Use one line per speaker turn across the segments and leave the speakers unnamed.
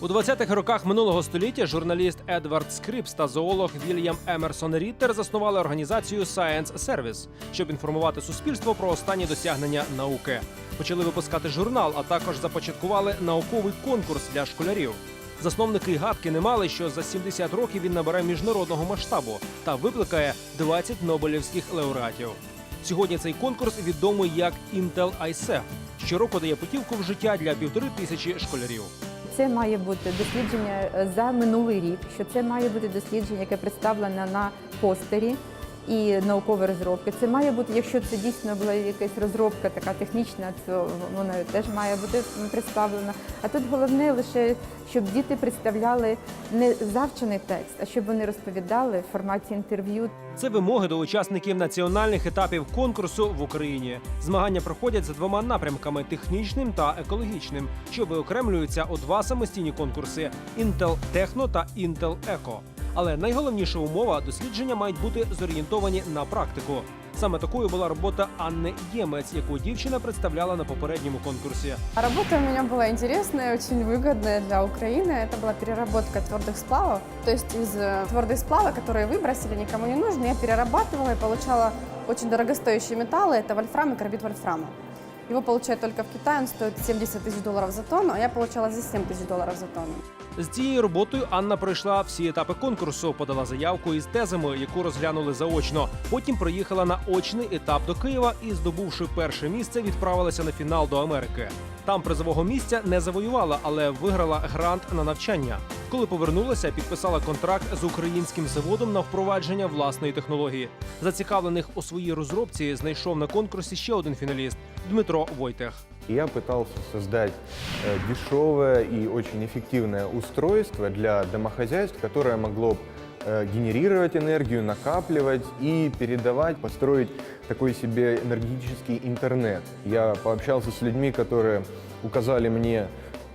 У 20-х роках минулого століття журналіст Едвард Скрипс та зоолог Вільям Емерсон Ріттер заснували організацію Science Service, щоб інформувати суспільство про останні досягнення науки. Почали випускати журнал, а також започаткували науковий конкурс для школярів. Засновники гадки не мали, що за 70 років він набере міжнародного масштабу та викликає 20 нобелівських лауреатів. Сьогодні цей конкурс відомий як Intel ICEF. Щороку дає путівку в життя для півтори тисячі школярів.
Це має бути дослідження е, за минулий рік, що це має бути дослідження, яке представлено на постері і наукові розробки. Це має бути, якщо це дійсно була якась розробка така технічна, то вона теж має бути представлена. А тут головне лише, щоб діти представляли не завчений текст, а щоб вони розповідали в форматі інтерв'ю.
Це вимоги до учасників національних етапів конкурсу в Україні. Змагання проходять за двома напрямками технічним та екологічним, що виокремлюються у два самостійні конкурси Intel Techno та Intel Eco. Але найголовніша умова дослідження мають бути зорієнтовані на практику. Саме такою була робота Анни Ємець, яку дівчина представляла на попередньому конкурсі.
А Работа у меня была интересная, очень выгодная для Украины. Это была переработка твердых сплавов. То есть из э, твердых сплава, которые выбросили, никому не нужны, я перерабатывала и получала очень дорогостоящие металлы. Это вольфрам и карбид вольфрама. Его получают только в Китае, он стоит 70 тысяч долларов за тонну, а я получала за 7 тысяч долларов за тонну.
З цією роботою Анна пройшла всі етапи конкурсу, подала заявку із тезами, яку розглянули заочно. Потім приїхала на очний етап до Києва і, здобувши перше місце, відправилася на фінал до Америки. Там призового місця не завоювала, але виграла грант на навчання. Коли повернулася, підписала контракт з українським заводом на впровадження власної технології. Зацікавлених у своїй розробці знайшов на конкурсі ще один фіналіст Дмитро Войтех.
Я пытался создать э, дешевое и очень эффективное устройство для домохозяйств, которое могло б, э, генерировать энергию, накапливать и передавать, построить такой себе энергетический интернет. Я пообщался с людьми, которые указали мне,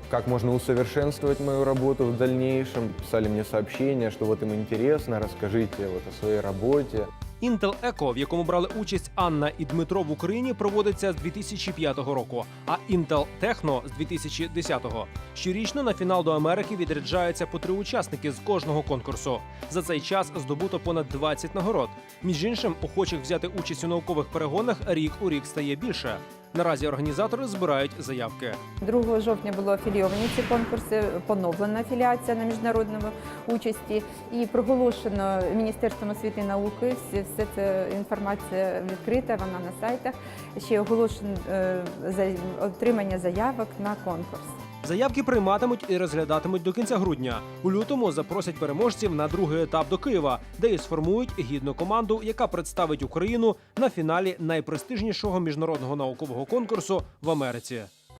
как можно усовершенствовать мою работу в дальнейшем, писали мне сообщения, что вот им интересно, расскажите вот о своей работе.
Intel Eco, в якому брали участь Анна і Дмитро в Україні, проводиться з 2005 року, а Intel Techno з 2010-го. Щорічно на фінал до Америки відряджаються по три учасники з кожного конкурсу. За цей час здобуто понад 20 нагород. Між іншим, охочих взяти участь у наукових перегонах рік у рік стає більше. Наразі організатори збирають заявки.
2 жовтня було афілійовані ці конкурси, поновлена афіліація на міжнародному участі і проголошено Міністерством освіти і науки. Вся це інформація відкрита, вона на сайтах. Ще оголошено е, отримання заявок на конкурс.
Заявки прийматимуть і розглядатимуть до кінця грудня. У лютому запросять переможців на другий етап до Києва, де і сформують гідну команду, яка представить Україну на фіналі найпрестижнішого міжнародного наукового конкурсу в Америці.